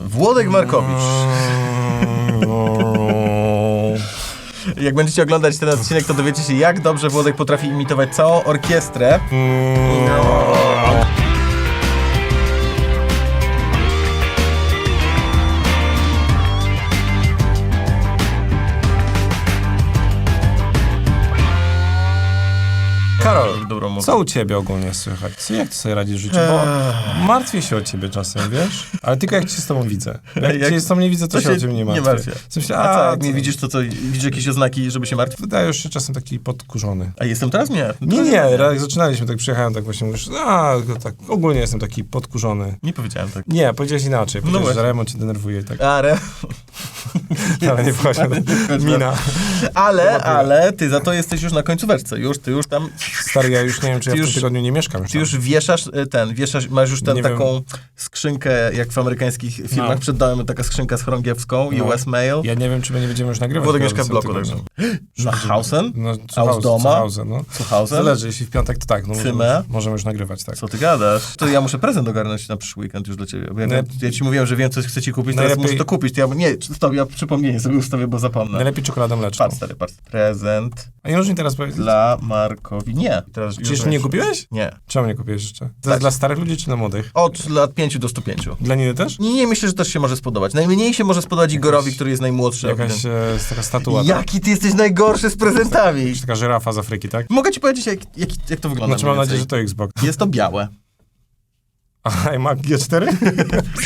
Włodek Markowicz. Jak będziecie oglądać ten odcinek, to dowiecie się, jak dobrze Włodek potrafi imitować całą orkiestrę. Karol, co u ciebie ogólnie słychać? Co, jak ty sobie radzisz w życiu? Bo martwię się o ciebie czasem, wiesz? Ale tylko jak cię z tobą widzę. Jak, Jak- cię z tobą nie widzę, to, się o ciebie nie martwię. martwię. W sensie, A jak co? mnie widzisz, to co, widzisz jakieś oznaki, żeby się martwić? Wydajesz się czasem taki podkurzony. A jestem teraz? Nie. Nie, nie, jak zaczynaliśmy, tak przyjechałem, tak właśnie mówisz, a, tak, ogólnie jestem taki podkurzony. Nie powiedziałem tak. Nie, powiedziałeś inaczej, powiedziałeś, właśnie. że Remon cię denerwuje i tak, Ale, ale nie wchodź na mina. ale, ale ty za to jesteś już na końcóweczce. Już, ty już tam, Stary, ja już nie wiem, czy ja Ty w tym już- tygodniu nie mieszkam już ty tam. już wieszasz y, ten, wieszasz, masz już ten, Nie wiem. taką skrzynkę, jak w amerykańskich filmach No. przed domem, taka skrzynka z chorągiewską, No. US Mail. Ja nie wiem, czy my nie będziemy już nagrywać. Włodek mieszka w bloku także. Na Hausen? No, Aus doma? No. Zuhause? Zależy, jeśli w piątek, to tak, no możemy, możemy już nagrywać, tak. Co ty gadasz? To ja muszę prezent ogarnąć na przyszły weekend już dla ciebie. Bo ja, Najlep- ja ci mówiłem, że wiem, co chcę ci kupić, teraz Najlepiej- muszę to kupić. To ja, nie, stop, ja przypomnienie sobie ustawię, bo zapomnę. Najlepiej czekoladę mleczną. Patrz, stary, patrz. Prezent A nie możesz mi teraz powiedzieć? dla Markowi. Nie. Teraz Czy jeszcze nie kupiłeś? Nie. Czemu nie kupiłeś jeszcze? To Tak. jest dla starych ludzi czy dla młodych? Od lat 5 do 105. Dla Niny też? Nie, nie, myślę, że też się może spodobać. Najmniej się może spodobać Igorowi, który jest najmłodszy. Jakaś e, taka statua. tak? Jaki ty jesteś najgorszy z prezentami? Jakaś Taka żyrafa z Afryki, tak? Mogę ci powiedzieć, jak, jak, jak to wygląda. Znaczy mam nadzieję, że to Xbox. Jest to białe. A iMac G4?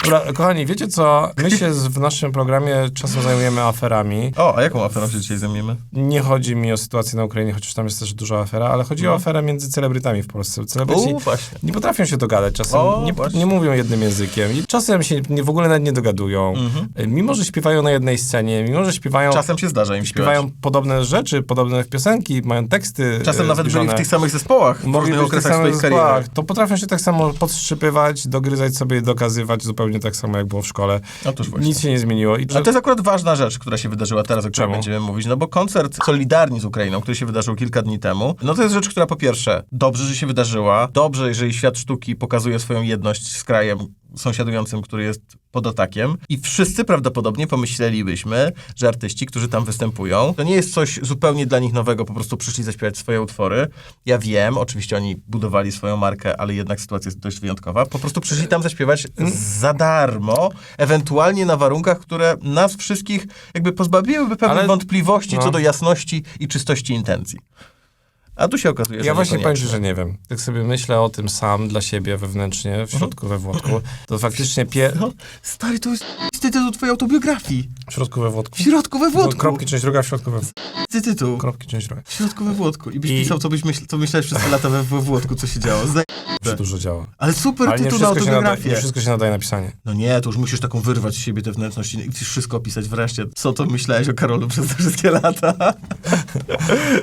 Dobra, kochani, wiecie co? My się z- w naszym programie czasem zajmujemy aferami. O, a jaką aferą się dzisiaj zajmiemy? Nie chodzi mi o sytuację na Ukrainie, chociaż tam jest też duża afera, ale chodzi o No. aferę między celebrytami w Polsce. Celebryci właśnie. nie potrafią się dogadać czasem, O, nie, właśnie. nie mówią jednym językiem i czasem się nie, w ogóle nawet nie dogadują. Mhm. Mimo, że śpiewają na jednej scenie, mimo, że śpiewają, Czasem się zdarza im śpiewać. śpiewają podobne rzeczy, podobne piosenki, mają teksty Czasem e, nawet byli zbliżone. w tych samych zespołach w Mogli różnych być w tych okresach samych swoich kariery. zespołach. To potrafią się tak samo podszczypywać, dogryzać sobie i dokazywać zupełnie tak samo, jak było w szkole. Otóż właśnie. Nic się nie zmieniło. I Ale to jest akurat ważna rzecz, która się wydarzyła teraz, o której Czemu? będziemy mówić. No bo koncert Solidarni z Ukrainą, który się wydarzył kilka dni temu, no to jest rzecz, która po pierwsze, dobrze, że się wydarzyła. Dobrze, jeżeli świat sztuki pokazuje swoją jedność z krajem sąsiadującym, który jest pod atakiem. I wszyscy prawdopodobnie pomyślelibyśmy, że artyści, którzy tam występują, to nie jest coś zupełnie dla nich nowego, po prostu przyszli zaśpiewać swoje utwory. Ja wiem, oczywiście oni budowali swoją markę, ale jednak sytuacja jest dość wyjątkowa. Po prostu przyszli tam zaśpiewać za darmo, ewentualnie na warunkach, które nas wszystkich jakby pozbawiłyby pewnych Ale- wątpliwości no. co do jasności i czystości intencji. A tu się okazuje, że Ja właśnie powiem że nie wiem. Jak sobie myślę o tym sam dla siebie wewnętrznie, w środku we Włodku, to faktycznie pie... No, stary, to jest tytuł twojej autobiografii. W środku we Włodku. W środku we Włodku. Kropki, część druga, w środku we... Ty tytuł. Kropki, część druga. W środku we Włodku. I byś I- pisał, co, byś myśl, co myślałeś przez te lata we, we Włodku, co się działo. Że dużo działa. Ale super Ale tytuł na wszystko, się nada, autobiografię. nie wszystko się nadaje na pisanie. No nie, to już musisz taką wyrwać z siebie te wnętrzności i chcesz wszystko opisać wreszcie. Co to myślałeś o Karolu przez te wszystkie lata?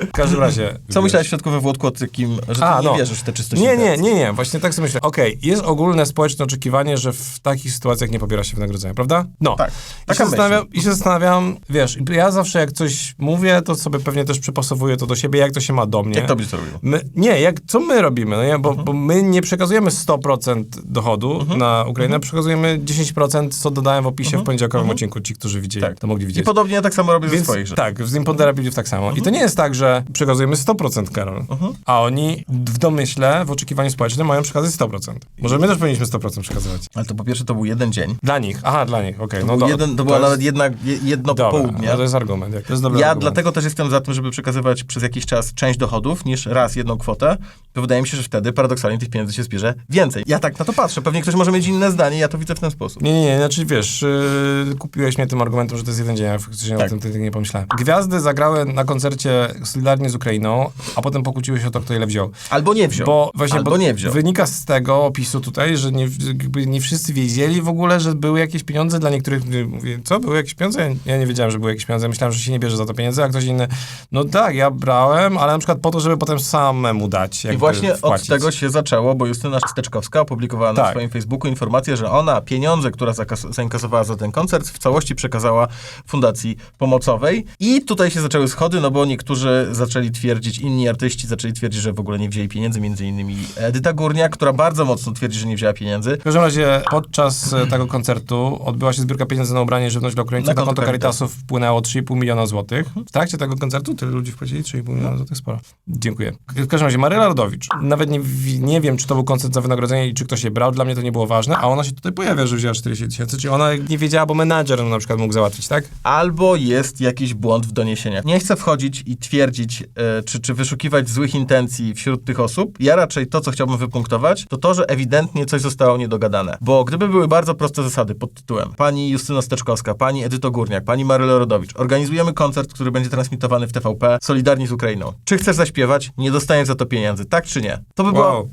W każdym razie... Co myślałeś w środku we Włodku o takim, że ty A, nie no. wierzysz w te czystość Nie, nie, nie, nie, właśnie tak sobie myślę. Okej, jest ogólne społeczne oczekiwanie, że w takich sytuacjach nie pobiera się wynagrodzenia, prawda? No. Tak, I się, zastanawiam, I się zastanawiam, wiesz, ja zawsze jak coś mówię, to sobie pewnie też przypasowuję to do siebie, jak to się ma do mnie. Jak to byś to robił? My, nie, jak, co my robimy? No nie? bo, Mhm. bo my nie przekazujemy 100% dochodu na Ukrainę, Mhm. przekazujemy 10%, co dodałem w opisie w poniedziałkowym odcinku. Ci, którzy widzieli, Tak. to mogli I widzieć. podobnie ja tak samo robię ze Więc swoich rzeczy. tak, z Impondera Billów tak samo. I to nie jest tak, że przekazujemy 100% Karol, Mhm. a oni w domyśle, w oczekiwaniu społecznym mają przekazać 100%. Może my też powinniśmy 100% przekazywać. Ale to po pierwsze to był jeden dzień. Dla nich. Aha, dla nich, okej. To, no do, jeden, to, była jest- nawet jedna, je- jedno Dobra, popołudnie. no to jest argument. To jest dobry Ja argument. dlatego też jestem za tym, żeby przekazywać przez jakiś czas część dochodów niż raz jedną kwotę, to wydaje mi się, że wtedy paradoksalnie tych pieniędzy się zbierze więcej. Ja tak na to patrzę. Pewnie ktoś może mieć inne zdanie, ja to widzę w ten sposób. Nie, nie, nie, znaczy wiesz, yy, kupiłeś mnie tym argumentem, że to jest jeden dzień, ja faktycznie Tak. o tym wtedy nie pomyślałem. Gwiazdy zagrały na koncercie solidarnie z Ukrainą, a potem pokłóciły się o to, kto ile wziął. Albo nie wziął. Bo właśnie Albo bo nie wziął. wynika z tego opisu tutaj, że nie, nie wszyscy wiedzieli w ogóle, że były jakieś pieniądze dla niektórych. Mówię, co, były jakieś pieniądze? Ja- nie wiedziałem, że były jakieś pieniądze. Myślałem, że się nie bierze za to pieniądze, a ktoś inny, no tak, ja brałem, ale na przykład po to, żeby potem samemu dać. I właśnie wpłacić. od tego się zaczęło stało, bo Justyna Steczkowska opublikowała na Tak. swoim Facebooku informację, że ona pieniądze, które zainkasowała za ten koncert, w całości przekazała Fundacji Pomocowej. I tutaj się zaczęły schody, no bo niektórzy zaczęli twierdzić, inni artyści zaczęli twierdzić, że w ogóle nie wzięli pieniędzy, między innymi Edyta Górniak, która bardzo mocno twierdzi, że nie wzięła pieniędzy. W każdym razie podczas e, tego koncertu odbyła się zbiórka pieniędzy na ubranie i żywność dla Ukraińców. Na Na, konto konto Caritasu. Caritasów wpłynęło 3,5 miliona złotych. W trakcie tego koncertu tyle ludzi wpłacili 3,5 miliona złotych, sporo. Dziękuję. W każdym razie Maryla Rodowicz. Nawet nie, nie wiem, czy to był koncert za wynagrodzenie i czy ktoś je brał. Dla mnie to nie było ważne, a ona się tutaj pojawia, że wzięła 40 tysięcy. Czyli ona nie wiedziała, bo menadżer na przykład mógł załatwić, tak? albo jest jakiś błąd w doniesieniach. Nie chcę wchodzić i twierdzić, e, czy, czy wyszukiwać złych intencji wśród tych osób. Ja raczej to, co chciałbym wypunktować, to to, że ewidentnie coś zostało niedogadane. Bo gdyby były bardzo proste zasady pod tytułem pani Justyna Steczkowska, pani Edyto Górniak, pani Maryla Rodowicz, organizujemy koncert, który będzie transmitowany w TVP, solidarni z Ukrainą. Czy chcesz zaśpiewać? Nie dostaniesz za to pieniędzy, tak czy nie? To by była Wow.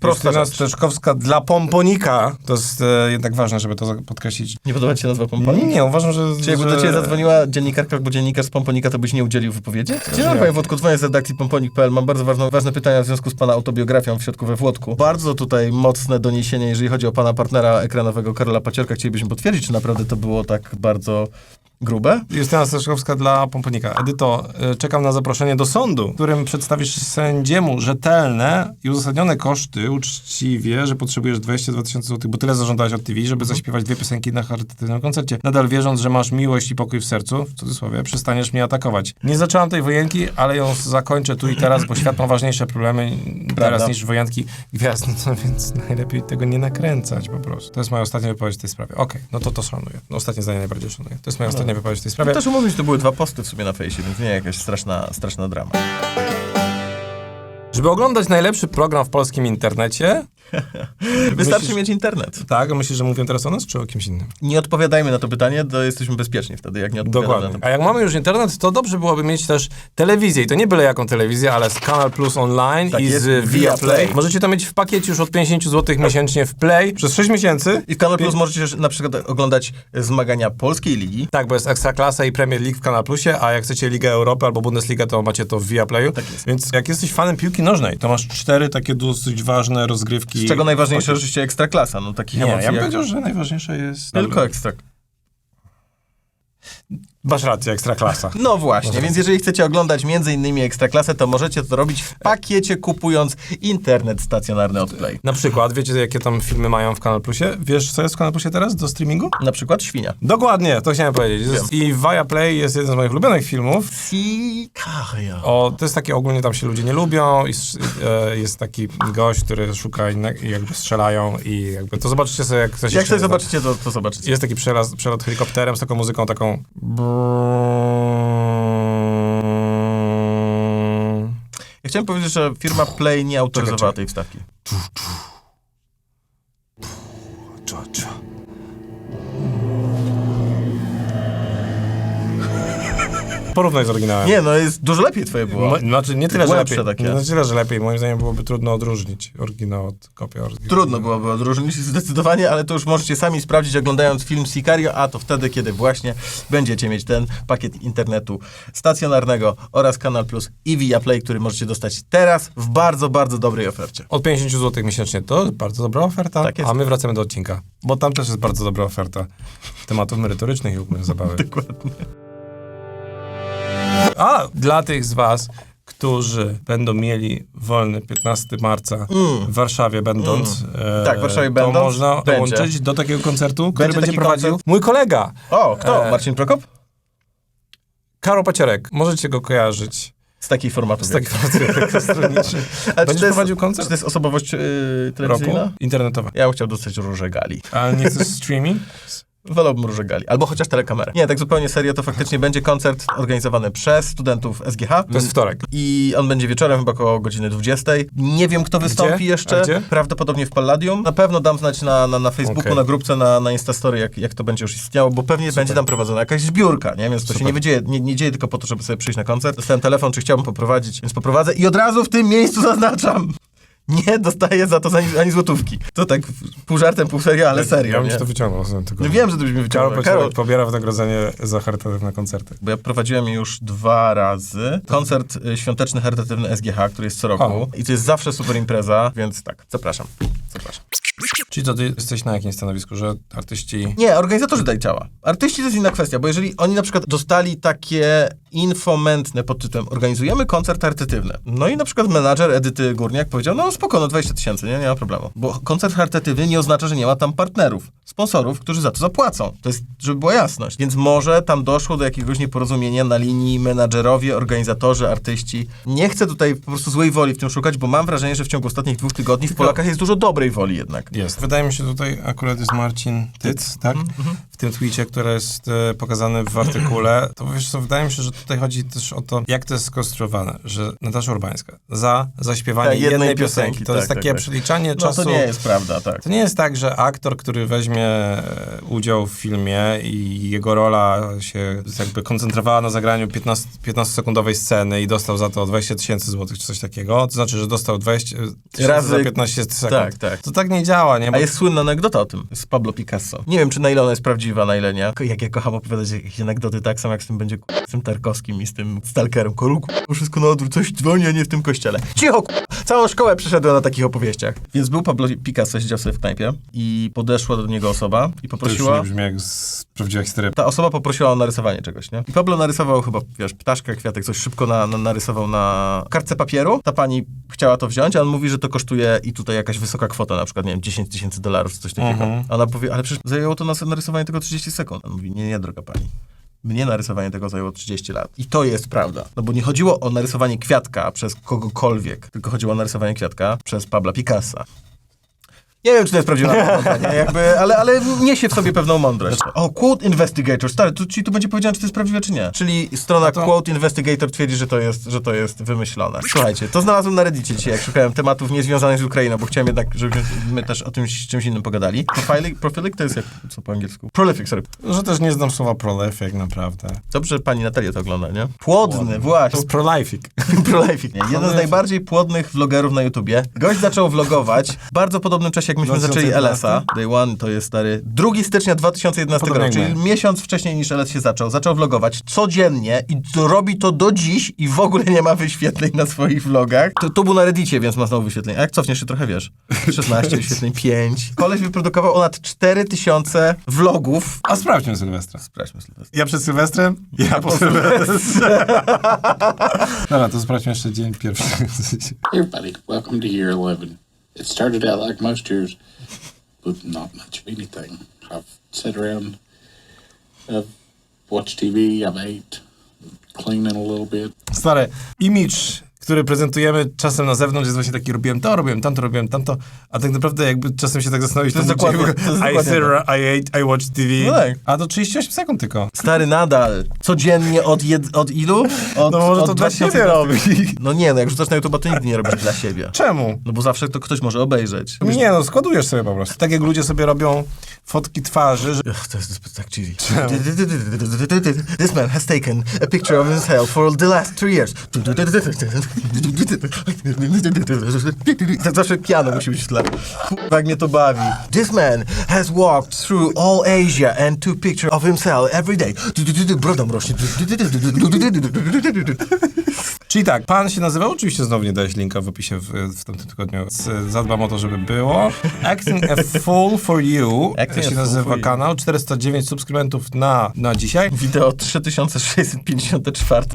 Prosta, prosta Justyna rzecz. Dla pomponika. To jest e, jednak ważne, żeby to podkreślić. Nie podoba ci się nazwa Pomponik? Nie, uważam, że... Czy jakby że... do ciebie zadzwoniła dziennikarka albo dziennikarz z Pomponika, to byś nie udzielił wypowiedzi? Dzień dobry, panie Włodku, dzwonię z redakcji pomponik.pl. Mam bardzo ważne, ważne pytania w związku z pana autobiografią w środku we Włodku. Bardzo tutaj mocne doniesienie, jeżeli chodzi o pana partnera ekranowego Karola Paciorka. Chcielibyśmy potwierdzić, czy naprawdę to było tak bardzo grube? Justyna Staszkowska dla Pomponika. Edyto, y, czekam na zaproszenie do sądu, w którym przedstawisz sędziemu rzetelne i uzasadnione koszty uczciwie, że potrzebujesz 22 tysiące złotych, bo tyle zażądałeś od TV, żeby zaśpiewać dwie piosenki na charytatywnym koncercie. Nadal wierząc, że masz miłość i pokój w sercu, w cudzysłowie, przestaniesz mnie atakować. Nie zaczęłam tej wojenki, ale ją zakończę tu i teraz, bo świat ma ważniejsze problemy teraz niż wojenki gwiazd, no, więc najlepiej tego nie nakręcać po prostu. To jest moja ostatnia wypowiedź w tej sprawie. Okej, no to to szanuję. Ostatnie zdanie najbardziej szanuję. To jest moja ostatnia wypowiedź w tej sprawie. Też umówmy się, to były dwa posty w sumie na fejsie, więc nie jakaś straszna, straszna drama. Żeby oglądać najlepszy program w polskim internecie, Wystarczy Myślisz- mieć internet. tak, myślisz, że mówię teraz o nas, czy o kimś innym? Nie odpowiadajmy na to pytanie, to jesteśmy bezpieczni wtedy, jak nie odpowiadamy Dokładnie. A jak mamy już internet, to dobrze byłoby mieć też telewizję. I to nie byle jaką telewizję, ale z Kanal Plus Online Tak i jest, z via Viaplay. Play. Możecie to mieć w pakiecie już od 50 zł miesięcznie w Play przez 6 miesięcy. I w Kanal Plus możecie też na przykład oglądać zmagania polskiej ligi. Tak, bo jest Ekstraklasa i Premier League w Kanal Plusie, a jak chcecie Ligę Europy albo Bundesliga, to macie to w Viaplayu. Tak jest. Więc jak jesteś fanem piłki nożnej, to masz cztery takie dosyć ważne rozgrywki. Z czego najważniejsze oczywiście ekstraklasa, no takich Nie, emocji ja bym jak... powiedział, że najważniejsze jest... Tylko ekstra. Masz rację, Ekstraklasa. No właśnie, więc jeżeli chcecie oglądać między innymi Ekstraklasę, to możecie to robić w pakiecie kupując internet stacjonarny od Play. Na przykład, wiecie jakie tam filmy mają w Kanal Plusie? Wiesz, co jest w Kanal Plusie teraz do streamingu? Na przykład Świnia. Dokładnie, to chciałem powiedzieć. I Viaplay jest jeden z moich ulubionych filmów. Sicario. O, to jest takie, ogólnie tam się ludzie nie lubią i e, jest taki gość, który szuka inne, i jakby strzelają i jakby, to zobaczycie sobie, jak ktoś Jak sobie zobaczycie, to, to zobaczycie. Jest taki przelaz, przelot helikopterem z taką muzyką taką... Ja chciałem powiedzieć, że firma Play nie autoryzowała Czekaj, tej wstawki. Cza, cza. Porównaj z oryginałem. Nie, no jest dużo lepiej twoje było. Mo- Znaczy nie tyle, że lepiej. takie. Nie tyle, że lepiej. Moim zdaniem byłoby trudno odróżnić oryginał od kopii oryginału. Trudno byłoby odróżnić zdecydowanie, ale to już możecie sami sprawdzić oglądając film Sicario, a to wtedy, kiedy właśnie będziecie mieć ten pakiet internetu stacjonarnego oraz Kanal Plus i Viaplay, który możecie dostać teraz w bardzo, bardzo dobrej ofercie. Od 50 zł miesięcznie to bardzo dobra oferta, Tak a my wracamy do odcinka, bo tam też jest bardzo dobra oferta tematów merytorycznych i zabawy. Dokładnie. A dla tych z was, którzy będą mieli wolny 15 marca w Warszawie będąc, e, Tak, w Warszawie to będąc, można będzie. dołączyć do takiego koncertu, który Będzie będzie taki prowadził koncert? mój kolega, O, kto? E, Marcin Prokop? Karol Paciorek. Możecie go kojarzyć Z takich formatów. z takich formatów elektronicznych. Ale czy Będziesz to prowadził Czy koncert to jest osobowość yy, roku telewizyjna? internetowa. Ja bym chciał dostać róże gali. Ale nie chcesz streaming? Wolałbym róże gali. Albo chociaż telekamerę. Nie, tak zupełnie serio, to faktycznie będzie koncert organizowany przez studentów SGH. To jest wtorek. I on będzie wieczorem, chyba około godziny 20. Nie wiem, kto wystąpi Gdzie? jeszcze. A gdzie? Prawdopodobnie w Palladium. Na pewno dam znać na, na, na Facebooku, Okej. na grupce, na, na Instastory, jak, jak to będzie już istniało, bo pewnie będzie tam prowadzona jakaś zbiórka, nie? Więc to się Super. nie, wydzieje, nie, nie dzieje tylko po to, żeby sobie przyjść na koncert. Dostałem telefon, czy chciałbym poprowadzić, więc poprowadzę i od razu w tym miejscu zaznaczam. Nie dostaje za to ani, ani złotówki. To tak pół żartem, pół serio, ale serio, Ja bym ci to wyciągnął. z tego. No wiem, że to byś mi Karol wyciągnął. Karol Karol, pobiera wynagrodzenie za charytatywne koncerty. bo ja prowadziłem już dwa razy koncert y, świąteczny charytatywny SGH, który jest co roku. O. I to jest zawsze super impreza, więc tak, zapraszam. Zapraszam. Czyli to ty jesteś na jakim stanowisku, że artyści... Nie, organizatorzy daj ciała. Artyści to jest inna kwestia, bo jeżeli oni na przykład dostali takie info mętne pod tytułem organizujemy koncert charytatywny, no i na przykład menadżer Edyty Górniak powiedział, no spoko, no 20 tysięcy, nie, nie ma problemu. Bo koncert charytatywny nie oznacza, że nie ma tam partnerów, sponsorów, którzy za to zapłacą. To jest, żeby była jasność. Więc może tam doszło do jakiegoś nieporozumienia na linii menadżerowie, organizatorzy, artyści. Nie chcę tutaj po prostu złej woli w tym szukać, bo mam wrażenie, że w ciągu ostatnich dwóch tygodni w Polakach jest dużo dobrej woli jednak. Jest. Wydaje mi się tutaj akurat jest Marcin Tyc, tak? W tym tweetie, który jest e, pokazany w artykule. To wiesz co, wydaje mi się, że tutaj chodzi też o to, jak to jest skonstruowane, że Natasza Urbańska za zaśpiewanie Tak, jednej jednej, piosenki, piosenki, to tak, jest tak, takie tak. przeliczanie No czasu... to nie jest prawda, tak. To nie jest tak, że aktor, który weźmie e, udział w filmie i jego rola się jakby koncentrowała na zagraniu 15 15-sekundowej sceny i dostał za to 20 tysięcy złotych czy coś takiego, to znaczy, że dostał 20 tysięcy Razy- za 15 sekund. Tak, tak. To tak nie działa, nie? A jest słynna anegdota o tym z Pablo Picasso. Nie wiem, czy na ile ona jest prawdziwa, na ile nie. Jak ja kocham opowiadać jakieś anegdoty, tak samo jak z tym będzie z tym Tarkowskim i z tym Stalkerem. Koruku, wszystko na odwrót, coś dzwoni, a nie w tym kościele. Cicho, k- całą szkołę przeszedłem na takich opowieściach. Więc był Pablo Picasso, siedział sobie w knajpie i podeszła do niego osoba i To już nie poprosiła... brzmi jak z prawdziwa historia. Ta osoba poprosiła o narysowanie czegoś, nie? I Pablo narysował chyba, wiesz, ptaszkę, kwiatek, coś szybko na, na, narysował na kartce papieru. Ta pani chciała to wziąć, a on mówi, że to kosztuje i tutaj jakaś wysoka kwota, na przykład, nie wiem, 10 tysięcy dolarów, czy coś takiego. Mhm. Ona powie, ale przecież zajęło to nas narysowanie tego 30 sekund. On mówi, nie, nie, droga pani. Mnie narysowanie tego zajęło 30 lat. I to jest prawda. No bo nie chodziło o narysowanie kwiatka przez kogokolwiek, tylko chodziło o narysowanie kwiatka przez Pabla Picassa. Nie wiem, czy to jest nie? Jakby, ale, ale niesie w sobie pewną mądrość. O, Quote Investigator, stary, tu, ci tu będzie powiedziane, czy to jest prawdziwe, czy nie. Czyli strona to- Quote Investigator twierdzi, że to, jest, że to jest wymyślone. Słuchajcie, to znalazłem na Reddicie dzisiaj, jak szukałem tematów niezwiązanych z Ukrainą, bo chciałem jednak, żebyśmy też o tym czymś innym pogadali. Profilic, profilic to jest jak, co po angielsku? Prolific, sorry. Że też nie znam słowa prolific naprawdę. Dobrze, pani Natalia to ogląda, nie? Płodny, To właśnie. jest prolific. Prolific, nie? Jeden z najbardziej płodnych vlogerów na YouTubie. Gość zaczął vlogować w bardzo podobnym czasie, jak myśmy zaczęli 2011? LS-a. Day One to jest stary 2 stycznia 2011 Podobnie roku, czyli miesiąc wcześniej niż LS się zaczął. Zaczął vlogować codziennie i robi to do dziś i w ogóle nie ma wyświetleń na swoich vlogach. To, to był na Reddicie, więc ma znowu wyświetleń. A jak cofniesz się trochę, wiesz, 16 wyświetleń, 5. Koleś wyprodukował ponad 4000 vlogów. A sprawdźmy Sylwestra. Sprawdźmy Sylwestra. Ja przed Sylwestrem, ja po Sylwestrze. Dobra, to sprawdźmy jeszcze dzień pierwszy. Everybody, welcome to year 11. It started out like most years with not much of anything. I've sat around, I've watched TV, I've ate, cleaning a little bit. Stary, image, który prezentujemy czasem na zewnątrz jest właśnie taki, robiłem to, robiłem tamto, robiłem tamto, a tak naprawdę jakby czasem się tak zastanowić, To jest był dokładnie- to jest I sit I ate, I watched TV, No tak. a to 38 sekund tylko. Stary nadal. Codziennie od, jed, od ilu? Od, No może od to dla siebie 2011. robi. No nie, no jak rzucasz na YouTube, to nigdy nie robisz dla siebie. Czemu? No bo zawsze to ktoś może obejrzeć. Nie no, składujesz sobie po prostu. Tak jak ludzie sobie robią fotki twarzy, że Ugh, to jest tak cheesy. This man has taken a picture of himself for the last three years. Zawsze piano musi być w tle. Kurwa, jak mnie to bawi. This man has walked through all Asia and took picture of himself every day. Broda rośnie. Czyli tak, pan się nazywał, oczywiście znowu nie dałeś linka w opisie w, w tamtym tygodniu. Z- Zadbam o to, żeby było. Acting a Fool for You Acting się a Fool nazywa for You. kanał. 409 subskrybentów na, na dzisiaj. Wideo 3654.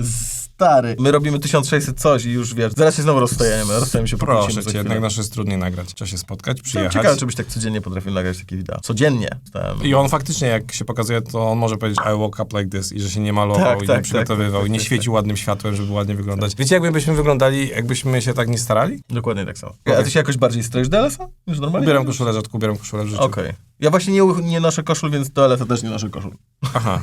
Stary. My robimy 1600 coś i już wiesz, zaraz się znowu rozstajemy. Rozstajemy się po Proszę cię, jednak nasze jest trudniej nagrać. Trzeba się spotkać, przyjechać. Ciekawe, czy byś tak codziennie potrafił nagrać takie wideo. Codziennie. Stałem. I on faktycznie, jak się pokazuje, to on może powiedzieć I woke up like this i że się nie malował Tak, i tak, nie przygotowywał tak, tak, i nie tak, świecił ładnym światłem, żeby ładnie wyglądać. Wiecie, jakbyśmy wyglądali, jakbyśmy się tak nie starali? Dokładnie tak samo. A ty się jakoś bardziej stroisz do LS-a? Ubieram koszulę rzadko, ubieram koszulę w życiu. Okej. Ja właśnie nie, nie noszę koszul, więc do też nie noszę koszul. Aha.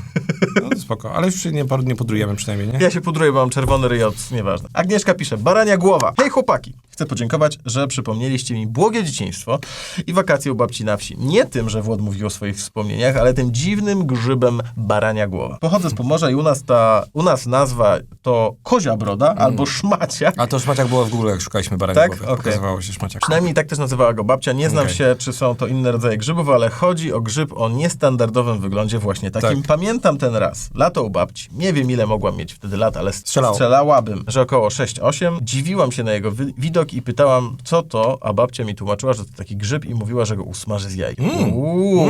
No to spoko. Ale już się nie, nie podrujemy przynajmniej, nie? Ja się pudruję, bo mam czerwony ryj od... Nieważne. Agnieszka pisze, barania głowa. Hej chłopaki, Chcę podziękować, że przypomnieliście mi błogie dzieciństwo i wakacje u babci na wsi. Nie tym, że Włod mówił o swoich wspomnieniach, ale tym dziwnym grzybem barania głowa. Pochodzę z Pomorza i u nas ta, u nas nazwa to kozia broda albo szmacia. A to szmaciak było w Google, jak szukaliśmy barania Tak? głowy. Pokazywało się szmaciak. Przynajmniej tak też nazywała go babcia. Nie znam Okej. się, czy są to inne rodzaje grzybów, ale chodzi o grzyb o niestandardowym wyglądzie właśnie takim. Tak. Pamiętam ten raz. Lato u babci. Nie wiem, ile mogłam mieć wtedy lat, ale Strzelało. strzelałabym, że około 6-8. Dziwiłam się na jego wy- widok i pytałam, co to, a babcia mi tłumaczyła, że to taki grzyb i mówiła, że go usmaży z jaj. Mm. Uuu.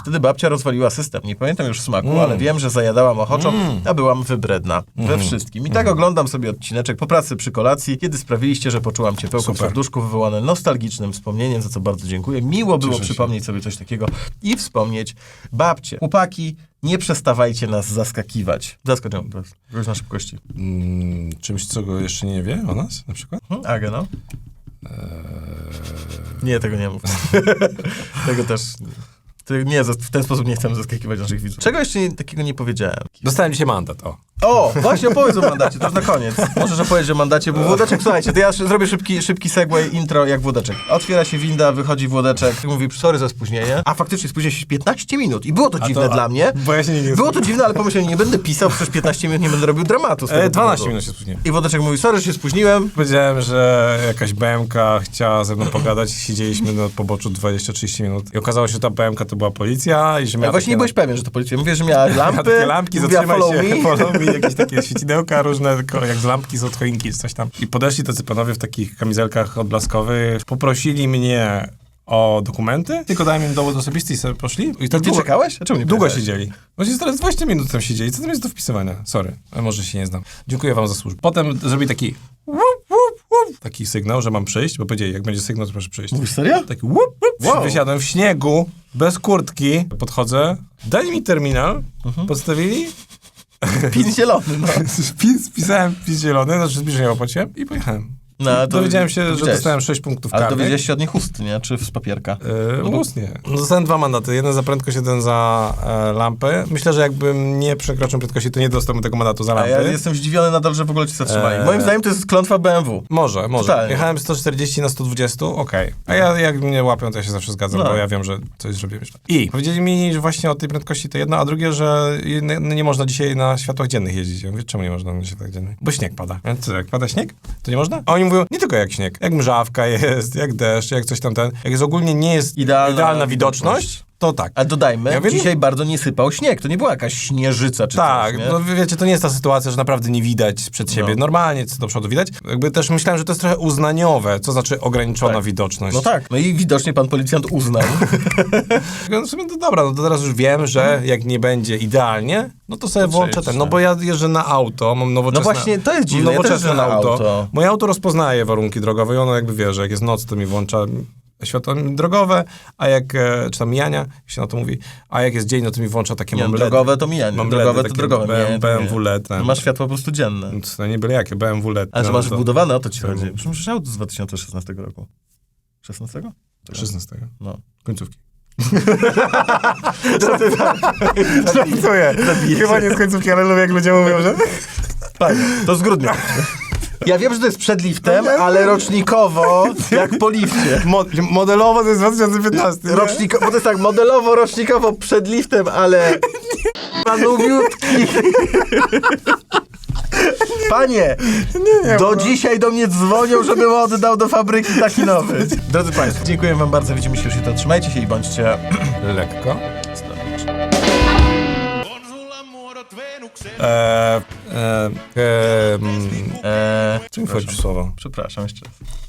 Wtedy babcia rozwaliła system. Nie pamiętam już smaku, Mm. ale wiem, że zajadałam ochoczą, a byłam wybredna Mhm. we wszystkim. I tak oglądam sobie odcineczek po pracy przy kolacji, kiedy sprawiliście, że poczułam ciepełko w serduszku wywołane nostalgicznym wspomnieniem, za co bardzo dziękuję. Miło było Cieszę się. przypomnieć sobie coś takiego i wspomnieć babcie. Chłopaki, nie przestawajcie nas zaskakiwać. Zaskoczę was. Już na szybkości. Mm, czymś, co go jeszcze nie wie o nas, na przykład? Hmm? Agę, no? Eee, Nie, tego nie mów. tego też... Nie, w ten sposób nie chcemy zaskakiwać naszych widzów. Czego jeszcze nie, takiego nie powiedziałem? Dostałem dzisiaj mandat, o. O, właśnie opowiedz o mandacie, to już na koniec. Możesz opowiedzieć o mandacie, bo Włodeczek, słuchajcie, to ja sz- zrobię szybki, szybki segway, intro jak Włodeczek. Otwiera się winda, wychodzi Włodeczek, mówi, sorry za spóźnienie. A faktycznie spóźnił się 15 minut i było to dziwne to- dla a- mnie. bo ja się nie- nie Było to dziwne, ale pomyślałem, nie będę pisał przez 15 minut, nie będę robił dramatu z tego E, 12 powodu. minut się spóźniłem. I Włodeczek mówi, sorry, że się spóźniłem. Powiedziałem, że jakaś BMK chciała ze mną pogadać, siedzieliśmy na poboczu 20-30 minut i okazało się, że ta BMK to była policja i że Ja miała właśnie takie nie byłeś pewien, że to policja. Mówię, że miała Miała lampy, takie lampki, mówiła zatrzymaj follow się, me. follow me, jakieś takie świecidełka różne, tylko jak z lampki, z od choinki, czy coś tam. I podeszli tacy panowie w takich kamizelkach odblaskowych, poprosili mnie o dokumenty, tylko dałem im dowód osobisty i sobie poszli. I tak Ty czekałeś? A czemu nie Długo siedzieli. Właśnie teraz 20 minut tam siedzieli. Co tam jest do wpisywania? Sorry, może się nie znam. Dziękuję wam za służbę. Potem zrobili taki łup, łup, łup, taki sygnał, że mam przyjść, bo powiedzieli, jak będzie sygnał, to proszę przyjść. Mówisz serio? Taki łup, łup. Wow. Wysiadłem w śniegu, bez kurtki, podchodzę, dali mi terminal, Mhm. podstawili, Pin zielony, no. spis, spisałem pis zielony, znaczy zbliżenie opłaciłem i pojechałem. No to Dowiedziałem się, że dostałem 6 punktów Ale karnych. dowiedziałeś się od nich ust, nie? Czy z papierka? Yy, ustnie. No, dostałem dwa mandaty. Jeden za prędkość, jeden za e, lampę. Myślę, że jakbym nie przekroczył prędkości, to nie dostałbym tego mandatu za A lampy. ja jestem zdziwiony nadal, że w ogóle ci zatrzymali. Eee. Moim zdaniem to jest klątwa BMW. Może, może. Totalnie. Jechałem 140 na 120, okej. A ja, jak mnie łapią, to ja się zawsze zgadzam, No. bo ja wiem, że coś zrobiłem źle. I powiedzieli mi, że właśnie o tej prędkości to jedno, a drugie, że nie, nie można dzisiaj na światłach dziennych jeździć. Ja mówię, czemu nie można na światłach dziennych? Bo śnieg pada. Co, jak pada śnieg, to nie można? A oni mówią, nie tylko jak śnieg, jak mrzawka jest, jak deszcz, jak coś tam ten. Jak jest ogólnie nie jest Idealna idealna, widoczność. To tak. A dodajmy, Ja wiem- dzisiaj bardzo nie sypał śnieg. To nie była jakaś śnieżyca czy Tak, coś, nie? no wiecie, to nie jest ta sytuacja, że naprawdę nie widać przed siebie. No. Normalnie co do przodu widać. Jakby też myślałem, że to jest trochę uznaniowe, co znaczy ograniczona Tak. widoczność. No tak. No i widocznie pan policjant uznał. No w sumie to dobra, no to teraz już wiem, że jak nie będzie idealnie, no to sobie To włączę ten. No tak. bo ja jeżdżę na auto, mam nowoczesne... No właśnie, to jest dziwne, ja też Nowoczesne na auto. auto. Moje auto rozpoznaje warunki drogowe i ono jakby wie, że jak jest noc, to mi włącza światła drogowe, a jak, e, czy tam mijania, jak się na to mówi, a jak jest dzień, no to mi włącza takie Nie, mam drogowe to mijanie. Mam drogowe LEDy to drogowe. BM, BMW. LED. Masz światło po prostu dzienne. To nie byle jakie, BMW LED. A że no, masz to- wbudowane, o to ci chodzi. Przecież auto z 2016 roku. 16? 16. No. Końcówki. Żartuję. Chyba nie z końcówki, ale lubię jak ludzie mówią, że... Fajnie, to z grudnia. Ja wiem, że to jest przed liftem, ale rocznikowo, jak po lifcie. Mo modelowo to jest 2015. nie? Roczniko, bo to jest tak, modelowo, rocznikowo przed liftem, ale... Panubiutki. Panie, do dzisiaj do mnie dzwonią, żebym oddał do fabryki taki nowy. Drodzy Państwo, dziękuję Wam bardzo, widzimy się już jutro. Trzymajcie się i bądźcie... Lekko. Eee, eee, eee, Eee, jeszcze raz.